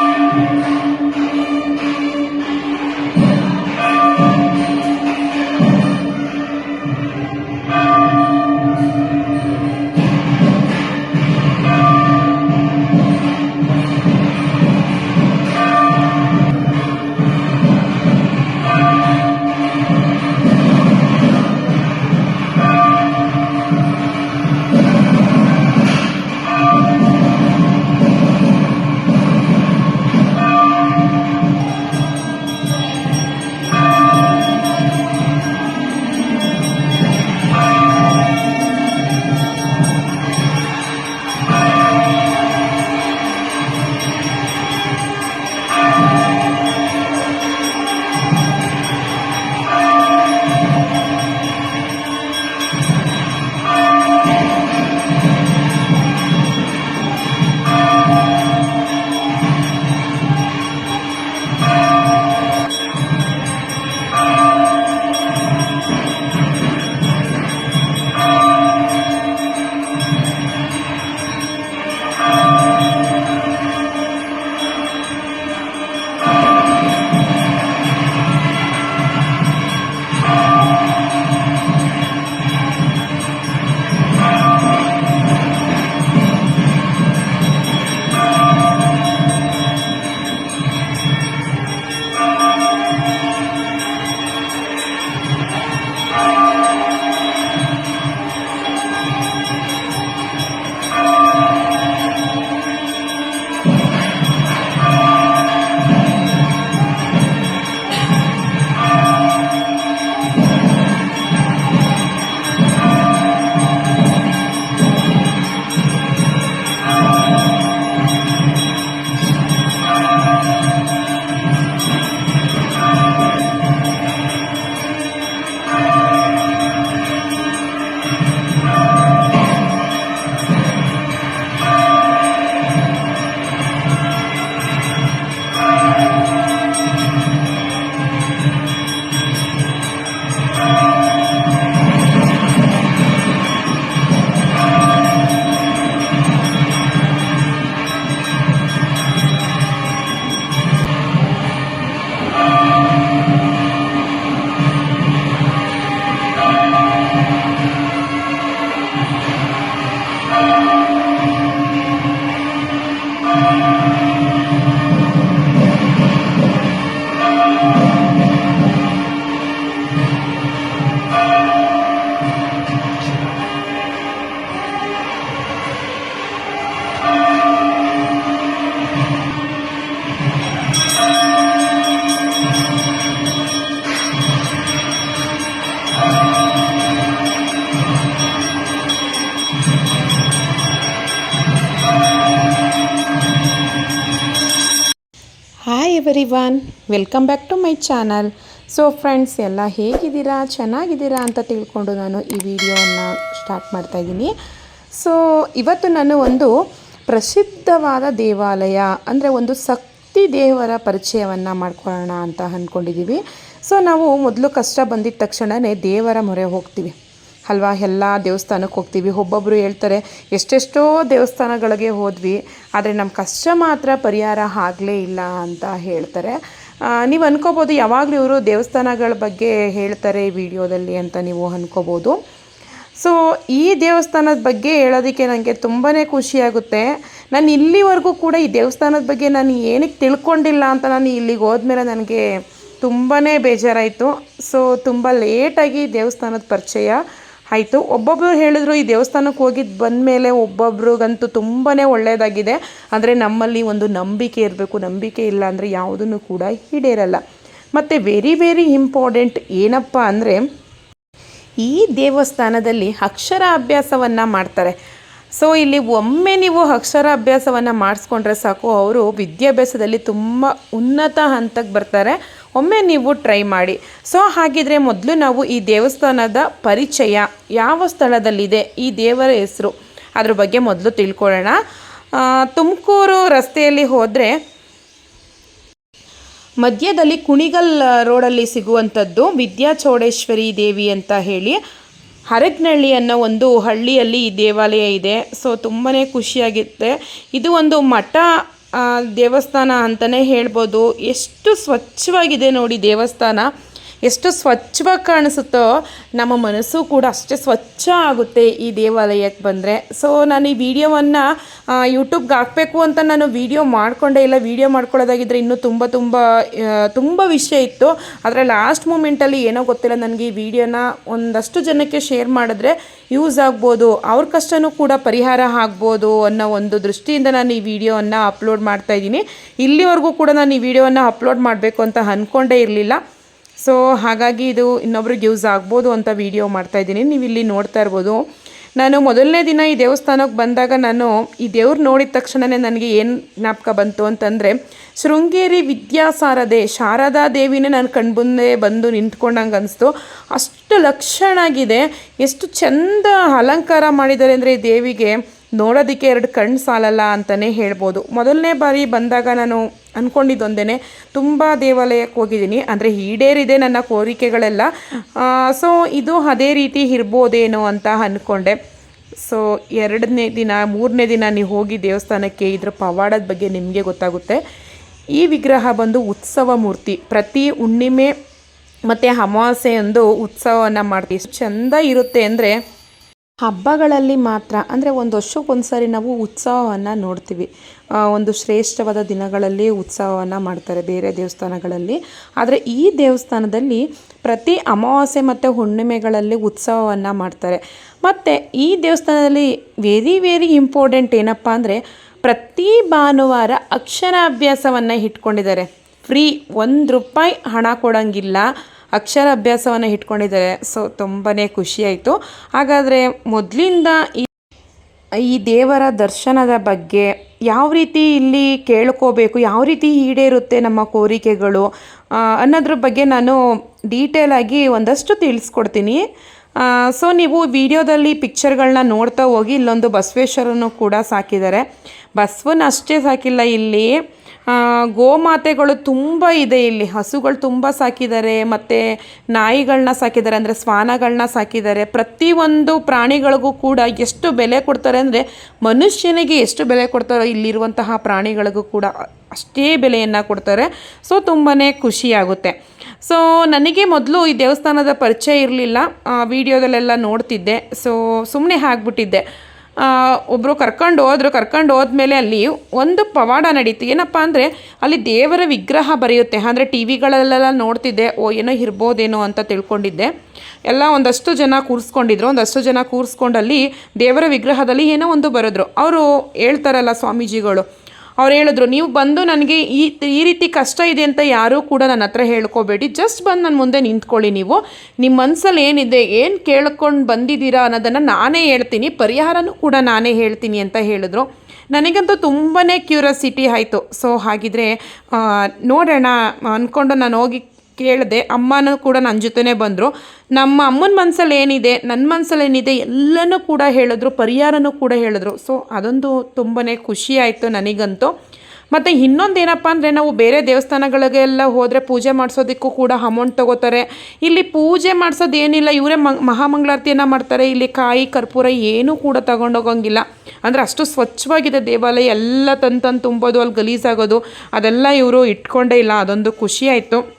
Música everyone welcome back to my channel so friends ಎಲ್ಲ ಹೇಗಿದ್ದೀರಾ? ಚೆನ್ನಾಗಿದ್ದೀರಾ ಅಂತ ತಿಳ್ಕೊಂಡು ನಾನು ಈ ವಿಡಿಯೋನ ಸ್ಟಾರ್ಟ್ ಮಾಡ್ತಾ ಇದ್ದೀನಿ. ಸೊ ಇವತ್ತು ನಾನು ಒಂದು ಪ್ರಸಿದ್ಧವಾದ ದೇವಾಲಯ, ಅಂದರೆ ಒಂದು ಶಕ್ತಿ ದೇವರ ಪರಿಚಯವನ್ನು ಮಾಡ್ಕೊಳ್ಳೋಣ ಅಂತ ಅಂದ್ಕೊಂಡಿದ್ದೀವಿ. ಸೊ ನಾವು ಮೊದಲು ಕಷ್ಟ ಬಂದಿದ್ದ ತಕ್ಷಣವೇ ದೇವರ ಮೊರೆ ಹೋಗ್ತೀವಿ. ಅಲ್ವಾ? ಎಲ್ಲ ದೇವಸ್ಥಾನಕ್ಕೆ ಹೋಗ್ತೀವಿ. ಒಬ್ಬೊಬ್ಬರು ಹೇಳ್ತಾರೆ, ಎಷ್ಟೆಷ್ಟೋ ದೇವಸ್ಥಾನಗಳಿಗೆ ಹೋದ್ವಿ, ಆದರೆ ನಮ್ಮ ಕಷ್ಟ ಮಾತ್ರ ಪರಿಹಾರ ಆಗಲೇ ಇಲ್ಲ ಅಂತ ಹೇಳ್ತಾರೆ. ನೀವು ಅನ್ಕೋಬೋದು, ಯಾವಾಗಲೂ ಇವರು ದೇವಸ್ಥಾನಗಳ ಬಗ್ಗೆ ಹೇಳ್ತಾರೆ ಈ ವಿಡಿಯೋದಲ್ಲಿ ಅಂತ ನೀವು ಅನ್ಕೋಬೋದು. ಸೊ ಈ ದೇವಸ್ಥಾನದ ಬಗ್ಗೆ ಹೇಳೋದಕ್ಕೆ ನನಗೆ ತುಂಬಾ ಖುಷಿಯಾಗುತ್ತೆ. ನಾನು ಇಲ್ಲಿವರೆಗೂ ಕೂಡ ಈ ದೇವಸ್ಥಾನದ ಬಗ್ಗೆ ನಾನು ಏನಕ್ಕೆ ತಿಳ್ಕೊಂಡಿಲ್ಲ ಅಂತ ನಾನು ಇಲ್ಲಿಗೆ ಹೋದ್ಮೇಲೆ ನನಗೆ ತುಂಬಾ ಬೇಜಾರಾಯಿತು. ಸೊ ತುಂಬ ಲೇಟಾಗಿ ದೇವಸ್ಥಾನದ ಪರಿಚಯ. ಆಯಿತು. ಒಬ್ಬೊಬ್ಬರು ಹೇಳಿದ್ರು, ಈ ದೇವಸ್ಥಾನಕ್ಕೆ ಹೋಗಿದ್ದು ಬಂದಮೇಲೆ ಒಬ್ಬೊಬ್ರಿಗಂತೂ ತುಂಬಾ ಒಳ್ಳೆಯದಾಗಿದೆ ಅಂದರೆ ನಮ್ಮಲ್ಲಿ ಒಂದು ನಂಬಿಕೆ ಇರಬೇಕು. ನಂಬಿಕೆ ಇಲ್ಲ ಅಂದರೆ ಯಾವುದನ್ನು ಕೂಡ ಈಡೇರಲ್ಲ. ಮತ್ತು ವೆರಿ ವೆರಿ ಇಂಪಾರ್ಟೆಂಟ್ ಏನಪ್ಪ ಅಂದರೆ, ಈ ದೇವಸ್ಥಾನದಲ್ಲಿ ಅಕ್ಷರ ಅಭ್ಯಾಸವನ್ನು ಮಾಡ್ತಾರೆ. ಸೊ ಇಲ್ಲಿ ಒಮ್ಮೆ ನೀವು ಅಕ್ಷರ ಅಭ್ಯಾಸವನ್ನು ಮಾಡಿಸ್ಕೊಂಡ್ರೆ ಸಾಕು. ಅವರು ವಿದ್ಯಾಭ್ಯಾಸದಲ್ಲಿ ತುಂಬ ಉನ್ನತ ಹಂತಕ್ಕೆ ಬರ್ತಾರೆ. ಒಮ್ಮೆ ನೀವು ಟ್ರೈ ಮಾಡಿ. ಸೊ, ಹಾಗಿದ್ರೆ ಮೊದಲು ನಾವು ಈ ದೇವಸ್ಥಾನದ ಪರಿಚಯ ಯಾವ ಸ್ಥಳದಲ್ಲಿದೆ, ಈ ದೇವರ ಹೆಸರು ಅದ್ರ ಬಗ್ಗೆ ಮೊದಲು ತಿಳ್ಕೊಳ್ಳೋಣ. ತುಮಕೂರು ರಸ್ತೆಯಲ್ಲಿ ಹೋದರೆ ಮಧ್ಯದಲ್ಲಿ ಕುಣಿಗಲ್ ರೋಡಲ್ಲಿ ಸಿಗುವಂಥದ್ದು ವಿದ್ಯಾಚೌಡೇಶ್ವರಿ ದೇವಿ ಅಂತ ಹೇಳಿ. ಹರಗ್ನಹಳ್ಳಿ ಅನ್ನೋ ಒಂದು ಹಳ್ಳಿಯಲ್ಲಿ ಈ ದೇವಾಲಯ ಇದೆ. ಸೊ ತುಂಬಾ ಖುಷಿಯಾಗುತ್ತೆ ಇದು ಒಂದು ಮಠ ದೇವಸ್ಥಾನ ಅಂತಲೇ ಹೇಳ್ಬೋದು. ಎಷ್ಟು ಸ್ವಚ್ಛವಾಗಿದೆ ನೋಡಿ ದೇವಸ್ಥಾನ. ಎಷ್ಟು ಸ್ವಚ್ಛವಾಗಿ ಕಾಣಿಸುತ್ತೋ ನಮ್ಮ ಮನಸ್ಸು ಕೂಡ ಅಷ್ಟೇ ಸ್ವಚ್ಛ ಆಗುತ್ತೆ ಈ ದೇವಾಲಯಕ್ಕೆ ಬಂದರೆ. ಸೊ ನಾನು ಈ ವಿಡಿಯೋವನ್ನು ಯೂಟ್ಯೂಬ್ಗೆ ಹಾಕಬೇಕು ಅಂತ ನಾನು ವಿಡಿಯೋ ಮಾಡಿಕೊಂಡೇ ಇಲ್ಲ. ವಿಡಿಯೋ ಮಾಡ್ಕೊಳ್ಳೋದಾಗಿದ್ದರೆ ಇನ್ನೂ ತುಂಬ ತುಂಬ ತುಂಬ ವಿಷಯ ಇತ್ತು. ಆದರೆ ಲಾಸ್ಟ್ ಮೂಮೆಂಟಲ್ಲಿ ಏನೋ ಗೊತ್ತಿಲ್ಲ, ನನಗೆ ಈ ವಿಡಿಯೋನ ಒಂದಷ್ಟು ಜನಕ್ಕೆ ಶೇರ್ ಮಾಡಿದ್ರೆ ಯೂಸ್ ಆಗ್ಬೋದು. ಅವ್ರ ಕಷ್ಟನೂ ಕೂಡ ಪರಿಹಾರ ಆಗ್ಬೋದು ಅನ್ನೋ ಒಂದು ದೃಷ್ಟಿಯಿಂದ ನಾನು ಈ ವಿಡಿಯೋವನ್ನು ಅಪ್ಲೋಡ್ ಮಾಡ್ತಾ ಇದ್ದೀನಿ. ಇಲ್ಲಿವರೆಗೂ ಕೂಡ ನಾನು ಈ ವಿಡಿಯೋವನ್ನು ಅಪ್ಲೋಡ್ ಮಾಡಬೇಕು ಅಂತ ಅಂದ್ಕೊಂಡೇ ಇರಲಿಲ್ಲ. ಸೊ ಹಾಗಾಗಿ ಇದು ಇನ್ನೊಬ್ರಿಗೆ ಯೂಸ್ ಆಗ್ಬೋದು ಅಂತ ವಿಡಿಯೋ ಮಾಡ್ತಾ ಇದ್ದೀನಿ. ನೀವು ಇಲ್ಲಿ ನೋಡ್ತಾ ಇರ್ಬೋದು. ನಾನು ಮೊದಲನೇ ದಿನ ಈ ದೇವಸ್ಥಾನಕ್ಕೆ ಬಂದಾಗ ನಾನು ಈ ದೇವ್ರು ನೋಡಿದ ತಕ್ಷಣವೇ ನನಗೆ ಏನು ಜ್ಞಾಪಕ ಬಂತು ಅಂತಂದರೆ, ಶೃಂಗೇರಿ ವಿದ್ಯಾಸಾರದೆ ಶಾರದಾ ದೇವಿನೇ ನಾನು ಕಣ್ಮುಂದೆ ಬಂದು ನಿಂತ್ಕೊಂಡಂಗೆ ಅನಿಸ್ತು. ಅಷ್ಟು ಲಕ್ಷಣ ಆಗಿದೆ. ಎಷ್ಟು ಚಂದ ಅಲಂಕಾರ ಮಾಡಿದ್ದಾರೆ ಅಂದರೆ ಈ ದೇವಿಗೆ. ನೋಡೋದಕ್ಕೆ ಎರಡು ಕಣ್ಣು ಸಾಲಲ್ಲ ಅಂತಲೇ ಹೇಳ್ಬೋದು. ಮೊದಲನೇ ಬಾರಿ ಬಂದಾಗ ನಾನು ಅಂದ್ಕೊಂಡಿದ್ದೊಂದೇ ತುಂಬ ದೇವಾಲಯಕ್ಕೆ ಹೋಗಿದ್ದೀನಿ. ಅಂದರೆ ಈಡೇರಿದೆ ನನ್ನ ಕೋರಿಕೆಗಳೆಲ್ಲ. ಸೊ ಇದು ಅದೇ ರೀತಿ ಇರ್ಬೋದೇನೋ ಅಂತ ಅಂದ್ಕೊಂಡೆ ಸೊ ಎರಡನೇ ದಿನ, ಮೂರನೇ ದಿನ ನೀವು ಹೋಗಿ ದೇವಸ್ಥಾನಕ್ಕೆ ಇದ್ರ ಪವಾಡದ ಬಗ್ಗೆ ನಿಮಗೆ ಗೊತ್ತಾಗುತ್ತೆ. ಈ ವಿಗ್ರಹ ಬಂದು ಉತ್ಸವ ಮೂರ್ತಿ. ಪ್ರತಿ ಹುಣ್ಣಿಮೆ ಮತ್ತು ಅಮಾವಾಸ್ಯೆಯಂದು ಉತ್ಸವವನ್ನು ಮಾಡ್ತೀವಿ. ಚೆಂದ ಇರುತ್ತೆ ಅಂದರೆ ಹಬ್ಬಗಳಲ್ಲಿ ಮಾತ್ರ, ಅಂದರೆ ಒಂದು ವರ್ಷಕ್ಕೊಂದ್ಸರಿ ನಾವು ಉತ್ಸವವನ್ನು ನೋಡ್ತೀವಿ. ಒಂದು ಶ್ರೇಷ್ಠವಾದ ದಿನಗಳಲ್ಲಿ ಉತ್ಸವವನ್ನು ಮಾಡ್ತಾರೆ ಬೇರೆ ದೇವಸ್ಥಾನಗಳಲ್ಲಿ. ಆದರೆ ಈ ದೇವಸ್ಥಾನದಲ್ಲಿ ಪ್ರತಿ ಅಮಾವಾಸ್ಯೆ ಮತ್ತು ಹುಣ್ಣಿಮೆಗಳಲ್ಲಿ ಉತ್ಸವವನ್ನು ಮಾಡ್ತಾರೆ. ಮತ್ತು ಈ ದೇವಸ್ಥಾನದಲ್ಲಿ ವೆರಿ ವೆರಿ ಇಂಪಾರ್ಟೆಂಟ್ ಏನಪ್ಪ ಅಂದರೆ ಪ್ರತಿ ಭಾನುವಾರ ಅಕ್ಷರಾಭ್ಯಾಸವನ್ನು ಇಟ್ಕೊಂಡಿದ್ದಾರೆ. ಫ್ರೀ ಒಂದು ರೂಪಾಯಿ ಹಣ ಕೊಡೋಂಗಿಲ್ಲ. ಅಕ್ಷರಾಭ್ಯಾಸವನ್ನು ಇಟ್ಕೊಂಡಿದ್ದಾರೆ. ಸೊ ತುಂಬಾ ಖುಷಿಯಾಯಿತು ಹಾಗಾದರೆ ಮೊದಲಿಂದ ಈ ದೇವರ ದರ್ಶನದ ಬಗ್ಗೆ ಯಾವ ರೀತಿ ಇಲ್ಲಿ ಕೇಳ್ಕೋಬೇಕು, ಯಾವ ರೀತಿ ಈಡೇರುತ್ತೆ ನಮ್ಮ ಕೋರಿಕೆಗಳು ಅನ್ನೋದ್ರ ಬಗ್ಗೆ ನಾನು ಡೀಟೇಲಾಗಿ ಒಂದಷ್ಟು ತಿಳಿಸ್ಕೊಡ್ತೀನಿ. ಸೊ ನೀವು ವಿಡಿಯೋದಲ್ಲಿ ಪಿಕ್ಚರ್ಗಳನ್ನ ನೋಡ್ತಾ ಹೋಗಿ ಇಲ್ಲೊಂದು ಬಸವೇಶ್ವರನು ಕೂಡ ಸಾಕಿದ್ದಾರೆ ಬಸವನ ಅಷ್ಟೇ ಸಾಕಿಲ್ಲ ಇಲ್ಲಿ. ಗೋಮಾತೆಗಳು ತುಂಬ ಇದೆ ಇಲ್ಲಿ. ಹಸುಗಳು ತುಂಬ ಸಾಕಿದ್ದಾರೆ, ಮತ್ತು ನಾಯಿಗಳನ್ನ ಸಾಕಿದ್ದಾರೆ, ಅಂದರೆ ಶ್ವಾನಗಳನ್ನ ಸಾಕಿದ್ದಾರೆ. ಪ್ರತಿಯೊಂದು ಪ್ರಾಣಿಗಳಿಗೂ ಕೂಡ ಎಷ್ಟು ಬೆಲೆ ಕೊಡ್ತಾರೆ ಅಂದರೆ ಮನುಷ್ಯನಿಗೆ ಎಷ್ಟು ಬೆಲೆ ಕೊಡ್ತಾರೋ ಇಲ್ಲಿರುವಂತಹ ಪ್ರಾಣಿಗಳಿಗೂ ಕೂಡ ಅಷ್ಟೇ ಬೆಲೆಯನ್ನು ಕೊಡ್ತಾರೆ. ಸೊ ತುಂಬಾ ಖುಷಿಯಾಗುತ್ತೆ. ಸೊ, ನನಗೆ ಮೊದಲು ಈ ದೇವಸ್ಥಾನದ ಪರಿಚಯ ಇರಲಿಲ್ಲ. ವಿಡಿಯೋದಲ್ಲೆಲ್ಲ ನೋಡ್ತಿದ್ದೆ. ಸೊ ಸುಮ್ಮನೆ ಹಾಕ್ಬಿಟ್ಟಿದ್ದೆ ಒಬ್ಬರು ಕರ್ಕೊಂಡು ಹೋದ್ರು, ಕರ್ಕೊಂಡು ಹೋದ್ಮೇಲೆ ಅಲ್ಲಿ ಒಂದು ಪವಾಡ ನಡೀತು. ಏನಪ್ಪ ಅಂದರೆ, ಅಲ್ಲಿ ದೇವರ ವಿಗ್ರಹ ಬರೆಯುತ್ತೆ. ಅಂದರೆ ಟಿ ವಿಗಳಲ್ಲೆಲ್ಲ ನೋಡ್ತಿದ್ದೆ, ಓ, ಏನೋ ಇರ್ಬೋದೇನೋ ಅಂತ ತಿಳ್ಕೊಂಡಿದ್ದೆ. ಎಲ್ಲ ಒಂದಷ್ಟು ಜನ ಕೂರಿಸ್ಕೊಂಡಿದ್ರು. ಒಂದಷ್ಟು ಜನ ಕೂರಿಸ್ಕೊಂಡಲ್ಲಿ ದೇವರ ವಿಗ್ರಹದಲ್ಲಿ ಏನೋ ಒಂದು ಬರೆದ್ರು. ಅವರು ಹೇಳ್ತಾರಲ್ಲ ಸ್ವಾಮೀಜಿಗಳು ಅವ್ರು ಹೇಳಿದ್ರು, ನೀವು ಬಂದು ನನಗೆ ಈ ಈ ರೀತಿ ಕಷ್ಟ ಇದೆ ಅಂತ ಯಾರೂ ಕೂಡ ನನ್ನ ಹತ್ರ ಹೇಳ್ಕೋಬೇಡಿ. ಜಸ್ಟ್ ಬಂದು ನನ್ನ ಮುಂದೆ ನಿಂತ್ಕೊಳ್ಳಿ ನೀವು. ನಿಮ್ಮ ಮನಸ್ಸಲ್ಲಿ ಏನಿದೆ, ಏನು ಕೇಳ್ಕೊಂಡು ಬಂದಿದ್ದೀರಾ ಅನ್ನೋದನ್ನು ನಾನೇ ಹೇಳ್ತೀನಿ. ಪರಿಹಾರನೂ ಕೂಡ ನಾನೇ ಹೇಳ್ತೀನಿ ಅಂತ ಹೇಳಿದ್ರು. ನನಗಂತೂ ತುಂಬಾ ಕ್ಯೂರಿಯಾಸಿಟಿ ಆಯಿತು. ಸೊ, ಹಾಗಿದ್ರೆ ನೋಡೋಣ. ಅಂದ್ಕೊಂಡು ನಾನು ಹೋಗಿ ಕೇಳಿದೆ ಅಮ್ಮನೂ ಕೂಡ ನನ್ನ ಜೊತೆನೇ ಬಂದರು. ನಮ್ಮ ಅಮ್ಮನ ಮನಸ್ಸಲ್ಲಿ ಏನಿದೆ ನನ್ನ ಮನಸಲ್ಲಿ ಏನಿದೆ ಎಲ್ಲನೂ ಕೂಡ ಹೇಳಿದ್ರು, ಪರಿಹಾರನೂ ಕೂಡ ಹೇಳಿದ್ರು. ಸೊ ಅದೊಂದು ತುಂಬಾ ಖುಷಿ ಆಯಿತು ನನಗಂತೂ. ಮತ್ತು ಇನ್ನೊಂದು ಏನಪ್ಪ ಅಂದರೆ ನಾವು ಬೇರೆ ದೇವಸ್ಥಾನಗಳಿಗೆ ಎಲ್ಲ ಹೋದರೆ ಪೂಜೆ ಮಾಡಿಸೋದಕ್ಕೂ ಕೂಡ ಅಮೌಂಟ್ ತೊಗೋತಾರೆ. ಇಲ್ಲಿ ಪೂಜೆ ಮಾಡಿಸೋದು ಏನಿಲ್ಲ ಇವರೇ ಮಹಾಮಂಗಳಾರತಿಯನ್ನು ಮಾಡ್ತಾರೆ. ಇಲ್ಲಿ ಕಾಯಿ, ಕರ್ಪೂರ ಏನೂ ಕೂಡ ತಗೊಂಡೋಗಂಗಿಲ್ಲ. ಅಂದರೆ ಅಷ್ಟು ಸ್ವಚ್ಛವಾಗಿದೆ ದೇವಾಲಯ, ಎಲ್ಲ ತಂದು ತಂದು ತುಂಬೋದು, ಅಲ್ಲಿ ಗಲೀಜಾಗೋದು, ಅದೆಲ್ಲ ಇವರು ಇಟ್ಕೊಂಡೇ ಇಲ್ಲ, ಅದೊಂದು ಖುಷಿ ಆಯಿತು.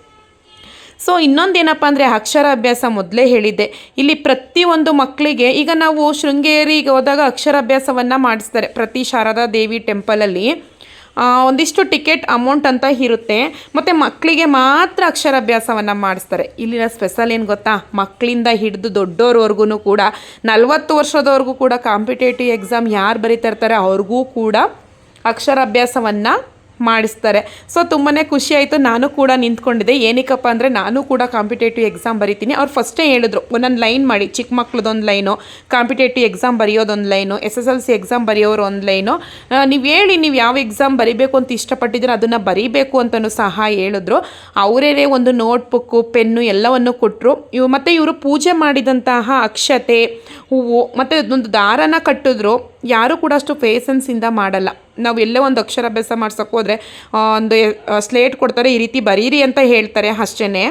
ಸೊ ಇನ್ನೊಂದೇನಪ್ಪ ಅಂದರೆ ಅಕ್ಷರಾಭ್ಯಾಸ ಮೊದಲೇ ಹೇಳಿದ್ದೆ. ಇಲ್ಲಿ ಪ್ರತಿಯೊಂದು ಮಕ್ಕಳಿಗೆ ಈಗ ನಾವು ಶೃಂಗೇರಿಗೆ ಹೋದಾಗ ಅಕ್ಷರಾಭ್ಯಾಸವನ್ನು ಮಾಡಿಸ್ತಾರೆ. ಪ್ರತಿ ಶಾರದಾ ದೇವಿ ಟೆಂಪಲಲ್ಲಿ ಒಂದಿಷ್ಟು ಟಿಕೆಟ್ ಅಮೌಂಟ್ ಅಂತ ಇರುತ್ತೆ. ಮತ್ತು ಮಕ್ಕಳಿಗೆ ಮಾತ್ರ ಅಕ್ಷರಾಭ್ಯಾಸವನ್ನು ಮಾಡಿಸ್ತಾರೆ. ಇಲ್ಲಿನ ಸ್ಪೆಷಲ್ ಏನು ಗೊತ್ತಾ? ಮಕ್ಕಳಿಂದ ಹಿಡಿದು ದೊಡ್ಡೋರ್ವರ್ಗೂ ಕೂಡ, ನಲ್ವತ್ತು ವರ್ಷದವರೆಗೂ ಕೂಡ ಕಾಂಪಿಟೇಟಿವ್ ಎಕ್ಸಾಮ್ ಯಾರು ಬರೀತಾ ಇರ್ತಾರೆ ಅವ್ರಿಗೂ ಕೂಡ ಅಕ್ಷರಾಭ್ಯಾಸವನ್ನು ಮಾಡಿಸ್ತಾರೆ. ಸೊ ತುಂಬಾ ಖುಷಿ ಆಯಿತು. ನಾನು ಕೂಡ ನಿಂತ್ಕೊಂಡಿದ್ದೆ. ಏನಕ್ಕಪ್ಪ ಅಂದರೆ, ನಾನು ಕೂಡ ಕಾಂಪಿಟೇಟಿವ್ ಎಕ್ಸಾಮ್ ಬರಿತೀನಿ. ಅವ್ರು ಫಸ್ಟೇ ಹೇಳಿದ್ರು, ಒಂದೊಂದು ಲೈನ್ ಮಾಡಿ. ಚಿಕ್ಕ ಮಕ್ಳದೊಂದು line competitive exam ಬರೆಯೋದೊಂದು line S S L C exam ಬರೆಯೋರು ಒಂದು ಲೈನು ನೀವು ಹೇಳಿ, ನೀವು ಯಾವ ಎಕ್ಸಾಮ್ ಬರಿಬೇಕು ಅಂತ ಇಷ್ಟಪಟ್ಟಿದ್ರೆ ಅದನ್ನು ಬರೀಬೇಕು ಅಂತಲೂ ಸಹ ಹೇಳಿದ್ರು. ಅವರೇ ಒಂದು ನೋಟ್ಬುಕ್ಕು ಪೆನ್ನು ಎಲ್ಲವನ್ನು ಕೊಟ್ಟರು ಇವು, ಮತ್ತು ಇವರು ಪೂಜೆ ಮಾಡಿದಂತಹ ಅಕ್ಷತೆ ಹೂವು, ಮತ್ತು ಅದೊಂದು ದಾರನ ಕಟ್ಟಿದ್ರು, ಯಾರೂ ಕೂಡ ಅಷ್ಟು ಪೇಸನ್ಸಿಂದ ಮಾಡಲ್ಲ. ನಾವು ಎಲ್ಲೇ ಒಂದು ಅಕ್ಷರಾಭ್ಯಾಸ ಮಾಡ್ಸೋಕ್ಕೋದ್ರೆ ಒಂದು ಸ್ಲೇಟ್ ಕೊಡ್ತಾರೆ, ಈ ರೀತಿ ಬರೀರಿ ಅಂತ ಹೇಳ್ತಾರೆ ಅಷ್ಟೇ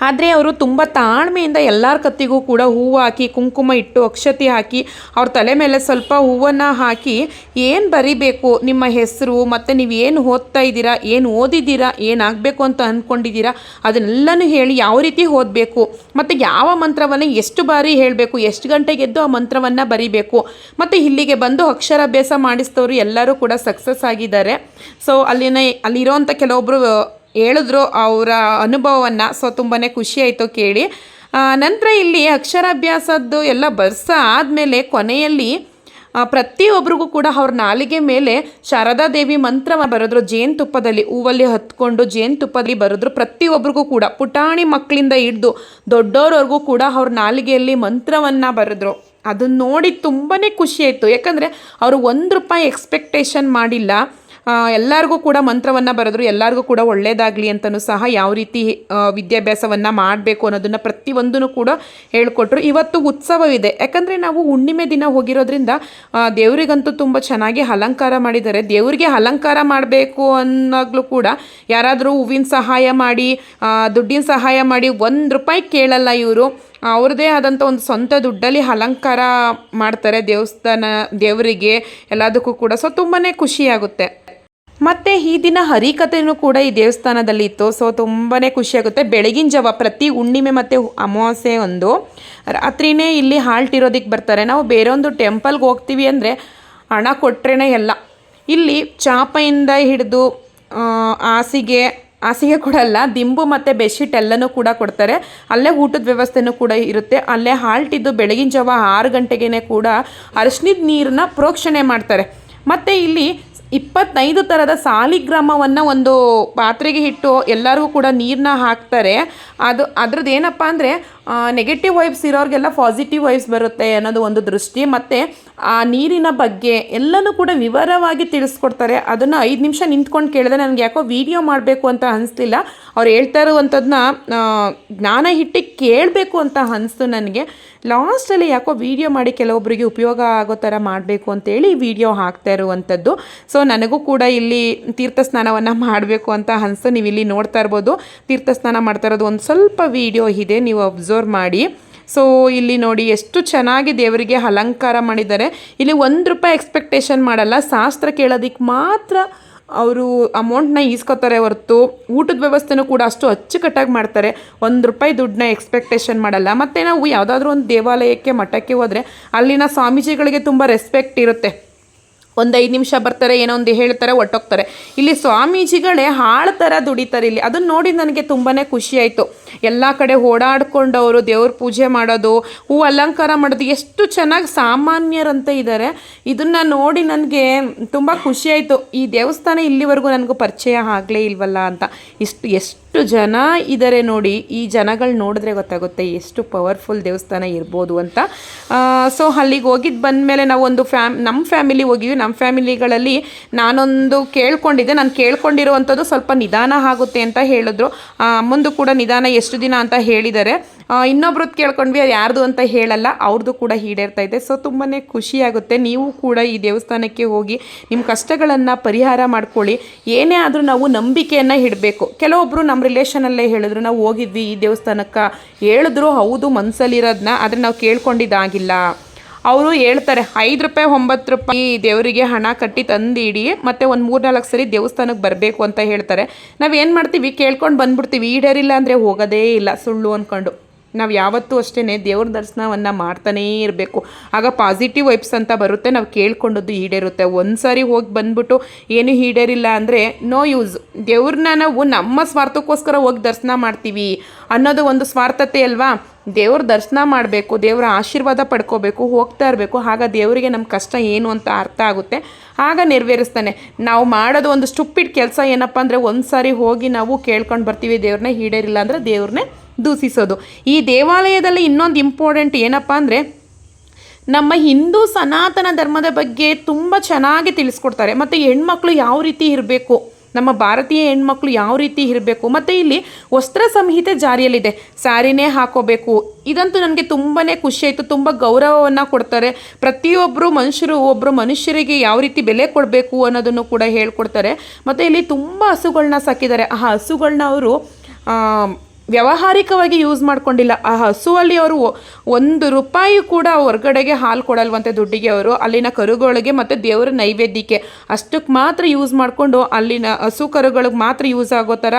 ಆದರೆ ಅವರು ತುಂಬ ತಾಳ್ಮೆಯಿಂದ ಎಲ್ಲರ ಕತ್ತಿಗೂ ಕೂಡ ಹೂವು ಹಾಕಿ, ಕುಂಕುಮ ಇಟ್ಟು, ಅಕ್ಷತೆ ಹಾಕಿ, ಅವ್ರ ತಲೆ ಮೇಲೆ ಸ್ವಲ್ಪ ಹೂವನ್ನು ಹಾಕಿ ಏನು ಬರಿಬೇಕು? ನಿಮ್ಮ ಹೆಸರು, ಮತ್ತು ನೀವು ಏನು ಓದ್ತಾ ಇದ್ದೀರಾ? ಏನು ಓದಿದ್ದೀರಾ? ಏನಾಗಬೇಕು ಅಂತ ಅಂದ್ಕೊಂಡಿದ್ದೀರಾ ಅದನ್ನೆಲ್ಲನೂ ಹೇಳಿ ಯಾವ ರೀತಿ ಓದಬೇಕು? ಮತ್ತು ಯಾವ ಮಂತ್ರವನ್ನು ಎಷ್ಟು ಬಾರಿ ಹೇಳಬೇಕು? ಎಷ್ಟು ಗಂಟೆಗೆ ಎದ್ದು ಆ ಮಂತ್ರವನ್ನು ಬರಿಬೇಕು? ಮತ್ತು ಇಲ್ಲಿಗೆ ಬಂದು ಅಕ್ಷರಾಭ್ಯಾಸ ಮಾಡಿಸಿದವರು ಎಲ್ಲರೂ ಕೂಡ ಸಕ್ಸಸ್ ಆಗಿದ್ದಾರೆ. ಸೊ ಅಲ್ಲಿನ, ಅಲ್ಲಿರೋಂಥ ಕೆಲವೊಬ್ಬರು ಹೇಳಿದ್ರು ಅವರ ಅನುಭವವನ್ನು. ಸೊ ತುಂಬಾ ಖುಷಿ ಆಯಿತು ಕೇಳಿ. ನಂತರ ಇಲ್ಲಿ ಅಕ್ಷರಾಭ್ಯಾಸದ್ದು ಎಲ್ಲ ಬರ್ಸ ಆದಮೇಲೆ ಕೊನೆಯಲ್ಲಿ ಪ್ರತಿಯೊಬ್ಬರಿಗೂ ಕೂಡ ಅವ್ರ ನಾಲಿಗೆ ಮೇಲೆ ಶಾರದಾ ದೇವಿ ಮಂತ್ರವ ಬರೆದ್ರು. ಜೇನುತುಪ್ಪದಲ್ಲಿ ಹೂವಲ್ಲಿ ಹತ್ಕೊಂಡು ಜೇನುತುಪ್ಪದಲ್ಲಿ ಬರೆದ್ರು. ಪ್ರತಿಯೊಬ್ಬರಿಗೂ ಕೂಡ ಪುಟಾಣಿ ಮಕ್ಕಳಿಂದ ಹಿಡ್ದು ದೊಡ್ಡೋರವ್ರಿಗೂ ಕೂಡ ಅವ್ರ ನಾಲಿಗೆಯಲ್ಲಿ ಮಂತ್ರವನ್ನು ಬರೆದ್ರು. ಅದನ್ನ ನೋಡಿ ತುಂಬಾ ಖುಷಿಯಾಯಿತು ಯಾಕಂದರೆ ಅವರು ಒಂದು ರೂಪಾಯಿ ಎಕ್ಸ್ಪೆಕ್ಟೇಷನ್ ಮಾಡಿಲ್ಲ. ಎಲ್ಲರಿಗೂ ಕೂಡ ಮಂತ್ರವನ್ನು ಬರೆದ್ರು, ಎಲ್ಲರಿಗೂ ಕೂಡ ಒಳ್ಳೆಯದಾಗಲಿ ಅಂತಲೂ ಸಹ ಯಾವ ರೀತಿ ವಿದ್ಯಾಭ್ಯಾಸವನ್ನು ಮಾಡಬೇಕು ಅನ್ನೋದನ್ನು ಪ್ರತಿಯೊಂದನ್ನು ಕೂಡ ಹೇಳ್ಕೊಟ್ರು. ಇವತ್ತು ಉತ್ಸವವಿದೆ. ಯಾಕಂದರೆ ನಾವು ಹುಣ್ಣಿಮೆ ದಿನ ಹೋಗಿರೋದ್ರಿಂದ ದೇವರಿಗಂತೂ ತುಂಬ ಚೆನ್ನಾಗಿ ಅಲಂಕಾರ ಮಾಡಿದ್ದಾರೆ. ದೇವರಿಗೆ ಅಲಂಕಾರ ಮಾಡಬೇಕು ಅನ್ನೋಗ್ಲೂ ಕೂಡ ಯಾರಾದರೂ ಹೂವಿನ ಸಹಾಯ ಮಾಡಿ ದುಡ್ಡಿನ ಸಹಾಯ ಮಾಡಿ ಒಂದು ರೂಪಾಯಿ ಕೇಳಲ್ಲ ಇವರು. ಅವ್ರದ್ದೇ ಆದಂಥ ಒಂದು ಸ್ವಂತ ದುಡ್ಡಲ್ಲಿ ಅಲಂಕಾರ ಮಾಡ್ತಾರೆ ದೇವಸ್ಥಾನ, ದೇವರಿಗೆ ಎಲ್ಲದಕ್ಕೂ ಕೂಡ. ಸೊ ತುಂಬಾ ಖುಷಿಯಾಗುತ್ತೆ. ಮತ್ತು ಈ ದಿನ ಹರಿಕಥೆನೂ ಕೂಡ ಈ ದೇವಸ್ಥಾನದಲ್ಲಿ ಇತ್ತು. ಸೊ ತುಂಬಾ ಖುಷಿಯಾಗುತ್ತೆ. ಬೆಳಗಿನ ಜಾವ ಪ್ರತಿ ಹುಣ್ಣಿಮೆ ಮತ್ತು ಅಮಾವಾಸ್ಯೆ ಒಂದು. ರಾತ್ರಿನೇ ಇಲ್ಲಿ ಹಾಲ್ಟ್ ಇರೋದಕ್ಕೆ ಬರ್ತಾರೆ. ನಾವು ಬೇರೊಂದು ಟೆಂಪಲ್ಗೆ ಹೋಗ್ತೀವಿ ಅಂದರೆ ಹಣ ಕೊಟ್ರೇ ಎಲ್ಲ. ಇಲ್ಲಿ ಚಾಪೆಯಿಂದ ಹಿಡಿದು ಹಾಸಿಗೆ ಹಾಸಿಗೆ ಹಾಸಿಗೆ ಕೊಡಲ್ಲ ದಿಂಬು ಮತ್ತು ಬೆಡ್ಶೀಟ್ ಎಲ್ಲನೂ ಕೂಡ ಕೊಡ್ತಾರೆ. ಅಲ್ಲೇ ಊಟದ ವ್ಯವಸ್ಥೆನೂ ಕೂಡ ಇರುತ್ತೆ. ಅಲ್ಲೇ ಹಾಲ್ಟ್ ಇದ್ದು ಬೆಳಗಿನ ಜಾವ ಆರು ಗಂಟೆಗೇ ಕೂಡ ಅರಿಶಿನದ ನೀರನ್ನ ಪ್ರೋಕ್ಷಣೆ ಮಾಡ್ತಾರೆ. ಮತ್ತು ಇಲ್ಲಿ ಇಪ್ಪತ್ತೈದು ಥರದ ಸಾಲಿಗ್ರಾಮವನ್ನು ಒಂದು ಪಾತ್ರೆಗೆ ಇಟ್ಟು ಎಲ್ಲರಿಗೂ ಕೂಡ ನೀರನ್ನ ಹಾಕ್ತಾರೆ. ಅದು ಅದ್ರದ್ದು ಏನಪ್ಪ ಅಂದರೆ ನೆಗೆಟಿವ್ ವೈಬ್ಸ್ ಇರೋರಿಗೆಲ್ಲ ಪಾಸಿಟಿವ್ ವೈಬ್ಸ್ ಬರುತ್ತೆ ಅನ್ನೋದು ಒಂದು ದೃಷ್ಟಿ. ಮತ್ತು ಆ ನೀರಿನ ಬಗ್ಗೆ ಎಲ್ಲನೂ ಕೂಡ ವಿವರವಾಗಿ ತಿಳಿಸ್ಕೊಡ್ತಾರೆ. ಅದನ್ನು ಐದು ನಿಮಿಷ ನಿಂತ್ಕೊಂಡು ಕೇಳಿದೆ ನನಗೆ ಯಾಕೋ ವಿಡಿಯೋ ಮಾಡಬೇಕು ಅಂತ ಅನಿಸ್ತಿಲ್ಲ ಅವ್ರು ಹೇಳ್ತಾ ಇರುವಂಥದ್ದನ್ನ ಜ್ಞಾನ ಹಿಟ್ಟಿ ಕೇಳಬೇಕು ಅಂತ ಅನಿಸ್ತು ನನಗೆ. ಲಾಸ್ಟಲ್ಲಿ ಯಾಕೋ ವಿಡಿಯೋ ಮಾಡಿ ಕೆಲವೊಬ್ಬರಿಗೆ ಉಪಯೋಗ ಆಗೋ ಥರ ಮಾಡಬೇಕು ಅಂತೇಳಿ ವಿಡಿಯೋ ಹಾಕ್ತಾ ಇರುವಂಥದ್ದು. ಸೊ ನನಗೂ ಕೂಡ ಇಲ್ಲಿ ತೀರ್ಥ ಸ್ನಾನವನ್ನು ಮಾಡಬೇಕು ಅಂತ ಅನಿಸ್ತು. ನೀವು ಇಲ್ಲಿ ನೋಡ್ತಾ ಇರ್ಬೋದು. ತೀರ್ಥ ಸ್ನಾನ ಮಾಡ್ತಾ ಇರೋದು ಒಂದು ಸ್ವಲ್ಪ ವಿಡಿಯೋ ಇದೆ, ನೀವು ಅಬ್ಸರ್ವ್ ಮಾಡಿ. ಸೊ ಇಲ್ಲಿ ನೋಡಿ ಎಷ್ಟು ಚೆನ್ನಾಗಿ ದೇವರಿಗೆ ಅಲಂಕಾರ ಮಾಡಿದ್ದಾರೆ. ಇಲ್ಲಿ ಒಂದು ರೂಪಾಯಿ ಎಕ್ಸ್ಪೆಕ್ಟೇಷನ್ ಮಾಡಲ್ಲ. ಶಾಸ್ತ್ರ ಕೇಳೋದಕ್ಕೆ ಮಾತ್ರ ಅವರು ಅಮೌಂಟ್ನ ಈಸ್ಕೊತಾರೆ ಹೊರತು. ಊಟದ ವ್ಯವಸ್ಥೆನೂ ಕೂಡ ಅಷ್ಟು ಅಚ್ಚುಕಟ್ಟಾಗಿ ಮಾಡ್ತಾರೆ. ಒಂದು ರೂಪಾಯಿ ದುಡ್ಡನ್ನ ಎಕ್ಸ್ಪೆಕ್ಟೇಷನ್ ಮಾಡಲ್ಲ. ಮತ್ತು ನಾವು ಯಾವುದಾದ್ರೂ ಒಂದು ದೇವಾಲಯಕ್ಕೆ, ಮಠಕ್ಕೆ ಹೋದರೆ ಅಲ್ಲಿನ ಸ್ವಾಮೀಜಿಗಳಿಗೆ ತುಂಬ ರೆಸ್ಪೆಕ್ಟ್ ಇರುತ್ತೆ. ಒಂದು ಐದು ನಿಮಿಷ ಬರ್ತಾರೆ, ಏನೋ ಒಂದು ಹೇಳ್ತಾರೆ, ಒಟ್ಟೋಗ್ತಾರೆ. ಇಲ್ಲಿ ಸ್ವಾಮೀಜಿಗಳೇ ಹಾಳು ಥರ ದುಡಿತಾರೆ ಇಲ್ಲಿ. ಅದನ್ನು ನೋಡಿ ನನಗೆ ತುಂಬಾ ಖುಷಿಯಾಯಿತು ಎಲ್ಲ ಕಡೆ ಓಡಾಡ್ಕೊಂಡವರು, ದೇವ್ರ ಪೂಜೆ ಮಾಡೋದು, ಹೂ ಅಲಂಕಾರ ಮಾಡೋದು, ಎಷ್ಟು ಚೆನ್ನಾಗಿ ಸಾಮಾನ್ಯರಂತ ಇದ್ದಾರೆ ಇದನ್ನು ನೋಡಿ ನನಗೆ ತುಂಬ ಖುಷಿಯಾಯಿತು ಈ ದೇವಸ್ಥಾನ ಇಲ್ಲಿವರೆಗೂ ನನಗೂ ಪರಿಚಯ ಆಗಲೇ ಇಲ್ವಲ್ಲ ಅಂತ. ಇಷ್ಟು, ಎಷ್ಟು ಜನ ಇದ್ದಾರೆ ನೋಡಿ, ಈ ಜನಗಳು ನೋಡಿದ್ರೆ ಗೊತ್ತಾಗುತ್ತೆ ಎಷ್ಟು ಪವರ್ಫುಲ್ ದೇವಸ್ಥಾನ ಇರ್ಬೋದು ಅಂತ. ಸೊ ಅಲ್ಲಿಗೆ ಹೋಗಿದ್ದು ಬಂದಮೇಲೆ ನಾವು ಒಂದು ಫ್ಯಾಮ್ ನಮ್ಮ ಫ್ಯಾಮಿಲಿ ಹೋಗಿದ್ವಿ ನಮ್ಮ ಫ್ಯಾಮಿಲಿಗಳಲ್ಲಿ ನಾನೊಂದು ಕೇಳ್ಕೊಂಡಿದ್ದೆ. ನಾನು ಕೇಳ್ಕೊಂಡಿರುವಂಥದ್ದು ಸ್ವಲ್ಪ ನಿಧಾನ ಆಗುತ್ತೆ ಅಂತ ಹೇಳಿದ್ರು. ಮುಂದೆ ಅಮ್ಮಂದು ಕೂಡ ನಿಧಾನ ಎಷ್ಟು ದಿನ ಅಂತ ಹೇಳಿದ್ದಾರೆ. ಇನ್ನೊಬ್ರದ್ದು ಕೇಳ್ಕೊಂಡ್ವಿ, ಅದು ಯಾರ್ದು ಅಂತ ಹೇಳಲ್ಲ ಅವ್ರದ್ದು ಕೂಡ ಈಡೇರ್ತಾ ಇದೆ. ಸೊ ತುಂಬಾ ಖುಷಿಯಾಗುತ್ತೆ ನೀವು ಕೂಡ ಈ ದೇವಸ್ಥಾನಕ್ಕೆ ಹೋಗಿ ನಿಮ್ಮ ಕಷ್ಟಗಳನ್ನು ಪರಿಹಾರ ಮಾಡ್ಕೊಳ್ಳಿ. ಏನೇ ಆದರೂ ನಾವು ನಂಬಿಕೆಯನ್ನು ಇಡಬೇಕು. ಕೆಲವೊಬ್ಬರು ನಮ್ಮ ರಿಲೇಷನಲ್ಲೇ ಹೇಳಿದ್ರು, ನಾವು ಹೋಗಿದ್ವಿ ಈ ದೇವಸ್ಥಾನಕ್ಕೆ. ಹೇಳಿದ್ರು, ಹೌದು ಮನಸ್ಸಲ್ಲಿರೋದನ್ನ ಆದರೆ ನಾವು ಕೇಳ್ಕೊಂಡಿದ್ದಾಗಿಲ್ಲ. ಅವರು ಹೇಳ್ತಾರೆ, ಐದು ರೂಪಾಯಿ, ಒಂಬತ್ತು ರೂಪಾಯಿ ದೇವರಿಗೆ ಹಣ ಕಟ್ಟಿ ತಂದಿಡಿ, ಮತ್ತು ಒಂದು ಮೂರು ನಾಲ್ಕು ಸರಿ ದೇವಸ್ಥಾನಕ್ಕೆ ಬರಬೇಕು ಅಂತ ಹೇಳ್ತಾರೆ. ನಾವೇನು ಮಾಡ್ತೀವಿ, ಕೇಳ್ಕೊಂಡು ಬಂದ್ಬಿಡ್ತೀವಿ. ಈಡೇರಿಲ್ಲ ಅಂದರೆ ಹೋಗೋದೇ ಇಲ್ಲ ಸುಳ್ಳು ಅಂದ್ಕೊಂಡು ನಾವು ಯಾವತ್ತೂ ಅಷ್ಟೇ ದೇವ್ರ ದರ್ಶನವನ್ನು ಮಾಡ್ತಾನೇ ಇರಬೇಕು. ಆಗ ಪಾಸಿಟಿವ್ ವೈಬ್ಸ್ ಅಂತ ಬರುತ್ತೆ, ನಾವು ಕೇಳ್ಕೊಂಡದ್ದು ಈಡೇರುತ್ತೆ. ಒಂದು ಸಾರಿ ಹೋಗಿ ಬಂದ್ಬಿಟ್ಟು ಏನು ಈಡೇರಿಲ್ಲ ಅಂದರೆ ನೋ ಯೂಸ್ ದೇವ್ರನ್ನ ನಾವು ನಮ್ಮ ಸ್ವಾರ್ಥಕ್ಕೋಸ್ಕರ ಹೋಗಿ ದರ್ಶನ ಮಾಡ್ತೀವಿ ಅನ್ನೋದು ಒಂದು ಸ್ವಾರ್ಥತೆ ಅಲ್ವಾ? ದೇವ್ರ ದರ್ಶನ ಮಾಡಬೇಕು, ದೇವರ ಆಶೀರ್ವಾದ ಪಡ್ಕೋಬೇಕು, ಹೋಗ್ತಾ ಇರಬೇಕು. ಆಗ ದೇವರಿಗೆ ನಮ್ಮ ಕಷ್ಟ ಏನು ಅಂತ ಅರ್ಥ ಆಗುತ್ತೆ. ಆಗ ನೆರವೇರಿಸ್ತಾನೆ. ನಾವು ಮಾಡೋದು ಒಂದು ಸ್ಟುಪ್ಪಿಡ್ ಕೆಲಸ ಏನಪ್ಪ ಅಂದರೆ ಒಂದು ಸಾರಿ ಹೋಗಿ ನಾವು ಕೇಳ್ಕೊಂಡು ಬರ್ತೀವಿ ದೇವ್ರನ್ನ, ಈಡೇರಿಲ್ಲ ಅಂದರೆ ದೇವ್ರನ್ನೇ ದೂಷಿಸೋದು. ಈ ದೇವಾಲಯದಲ್ಲಿ ಇನ್ನೊಂದು ಇಂಪಾರ್ಟೆಂಟ್ ಏನಪ್ಪ ಅಂದರೆ, ನಮ್ಮ ಹಿಂದೂ ಸನಾತನ ಧರ್ಮದ ಬಗ್ಗೆ ತುಂಬ ಚೆನ್ನಾಗಿ ತಿಳಿಸ್ಕೊಡ್ತಾರೆ. ಮತ್ತು ಹೆಣ್ಮಕ್ಳು ಯಾವ ರೀತಿ ಇರಬೇಕು? ನಮ್ಮ ಭಾರತೀಯ ಹೆಣ್ಮಕ್ಳು ಯಾವ ರೀತಿ ಇರಬೇಕು? ಮತ್ತು ಇಲ್ಲಿ ವಸ್ತ್ರ ಸಂಹಿತೆ ಜಾರಿಯಲ್ಲಿದೆ. ಸ್ಯಾರಿನೇ ಹಾಕೋಬೇಕು. ಇದಂತೂ ನನಗೆ ತುಂಬಾ ಖುಷಿ ಆಯಿತು. ತುಂಬ ಗೌರವವನ್ನು ಕೊಡ್ತಾರೆ. ಪ್ರತಿಯೊಬ್ಬರು ಮನುಷ್ಯರು ಒಬ್ಬರು ಮನುಷ್ಯರಿಗೆ ಯಾವ ರೀತಿ ಬೆಲೆ ಕೊಡಬೇಕು ಅನ್ನೋದನ್ನು ಕೂಡ ಹೇಳ್ಕೊಡ್ತಾರೆ. ಮತ್ತು ಇಲ್ಲಿ ತುಂಬ ಹಸುಗಳನ್ನ ಸಾಕಿದ್ದಾರೆ. ಆ ಹಸುಗಳನ್ನ ಅವರು ವ್ಯಾವಹಾರಿಕವಾಗಿ ಯೂಸ್ ಮಾಡ್ಕೊಂಡಿಲ್ಲ. ಆ ಹಸುವಲ್ಲಿ ಅವರು ಒಂದು ರೂಪಾಯಿ ಕೂಡ ಹೊರ್ಗಡೆಗೆ ಹಾಲು ಕೊಡಲ್ವಂತೆ ದುಡ್ಡಿಗೆ ಅವರು. ಅಲ್ಲಿನ ಕರುಗಳಿಗೆ ಮತ್ತು ದೇವರ ನೈವೇದ್ಯಕ್ಕೆ ಅಷ್ಟಕ್ಕೆ ಮಾತ್ರ ಯೂಸ್ ಮಾಡಿಕೊಂಡು ಅಲ್ಲಿನ ಹಸು ಕರುಗಳಿಗೆ ಮಾತ್ರ ಯೂಸ್ ಆಗೋ ಥರ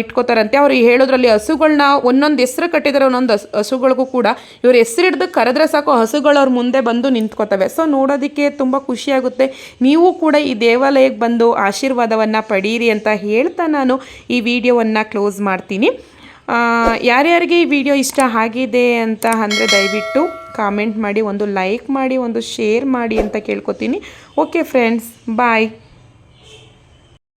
ಇಟ್ಕೋತಾರಂತೆ. ಅವ್ರು ಹೇಳೋದ್ರಲ್ಲಿ ಹಸುಗಳನ್ನ ಒಂದೊಂದು ಹೆಸರು ಕಟ್ಟಿದ್ದಾರೆ ಒಂದೊಂದು ಹಸು, ಹಸುಗಳಿಗೂ ಕೂಡ ಇವ್ರ ಹೆಸರು ಹಿಡ್ದು ಕರೆದ್ರೆ ಸಾಕು, ಹಸುಗಳು ಅವ್ರ ಮುಂದೆ ಬಂದು ನಿಂತ್ಕೋತವೆ. ಸೊ ನೋಡೋದಕ್ಕೆ ತುಂಬ ಖುಷಿಯಾಗುತ್ತೆ ನೀವು ಕೂಡ ಈ ದೇವಾಲಯಕ್ಕೆ ಬಂದು ಆಶೀರ್ವಾದವನ್ನು ಪಡೀರಿ ಅಂತ ಹೇಳ್ತಾ ನಾನು ಈ ವಿಡಿಯೋವನ್ನು ಕ್ಲೋಸ್ ಮಾಡ್ತೀನಿ. ಯಾರ್ಯಾರಿಗೆ ಈ ವಿಡಿಯೋ ಇಷ್ಟ ಆಗಿದೆ ಅಂತ ಅಂದರೆ ದಯವಿಟ್ಟು ಕಾಮೆಂಟ್ ಮಾಡಿ, ಒಂದು ಲೈಕ್ ಮಾಡಿ, ಒಂದು ಶೇರ್ ಮಾಡಿ ಅಂತ ಕೇಳ್ಕೊತೀನಿ. Okay friends bye